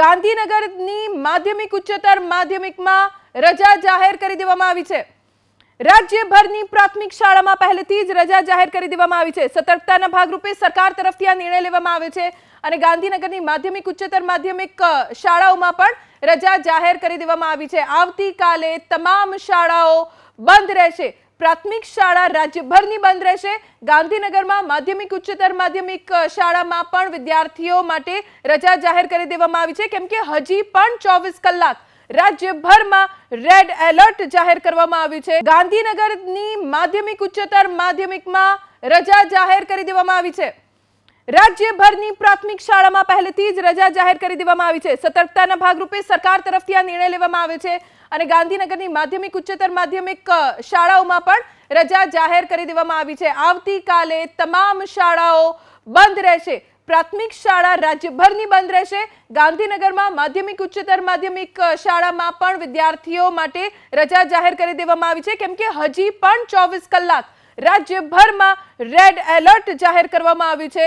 ગાંધીનગરની માધ્યમિક ઉચ્ચતર માધ્યમિકમાં રજા જાહેર કરી દેવામાં આવી છે. રાજ્યભરની પ્રાથમિક શાળામાં પહેલેથી જ રજા જાહેર કરી દેવામાં આવી છે. સતર્કતાના ભાગરૂપે સરકાર તરફથી આ નિર્ણય લેવામાં આવે છે અને ગાંધીનગરની માધ્યમિક ઉચ્ચતર માધ્યમિક શાળાઓમાં પણ રજા જાહેર કરી દેવામાં આવી છે. આવતીકાલે તમામ શાળાઓ બંધ રહેશે. પ્રાથમિક શાળા રાજ્યભરની બંધ રહેશે. ગાંધીનગરમાં માધ્યમિક, ઉચ્ચતર માધ્યમિક શાળામાં પણ વિદ્યાર્થીઓ માટે રજા જાહેર કરી દેવામાં આવી છે. કેમ કે હજી પણ ચોવીસ કલાક રાજ્યભરમાં રેડ એલર્ટ જાહેર કરવામાં આવ્યું છે. ગાંધીનગરની માધ્યમિક, ઉચ્ચતર માધ્યમિકમાં રજા જાહેર કરી દેવામાં આવી છે. રાજ્યભરની પ્રાથમિક શાળામાં પહેલેથી જ રજા જાહેર કરી દેવામાં આવી છે. સતર્કતાના ભાગરૂપે સરકાર તરફથી આ નિર્ણય લેવામાં આવે છે અને ગાંધીનગરની માધ્યમિક, ઉચ્ચતર માધ્યમિક શાળાઓમાં પણ રજા જાહેર કરી દેવામાં આવી છે. આવતીકાલે તમામ શાળાઓ બંધ રહેશે. પ્રાથમિક શાળા રાજ્યભરની બંધ રહેશે. ગાંધીનગરમાં માધ્યમિક, ઉચ્ચતર માધ્યમિક શાળામાં પણ વિદ્યાર્થીઓ માટે રજા જાહેર કરી દેવામાં આવી છે. કેમ કે હજી પણ ચોવીસ કલાક રાજ્યભરમાં રેડ એલર્ટ જાહેર કરવામાં આવ્યું છે.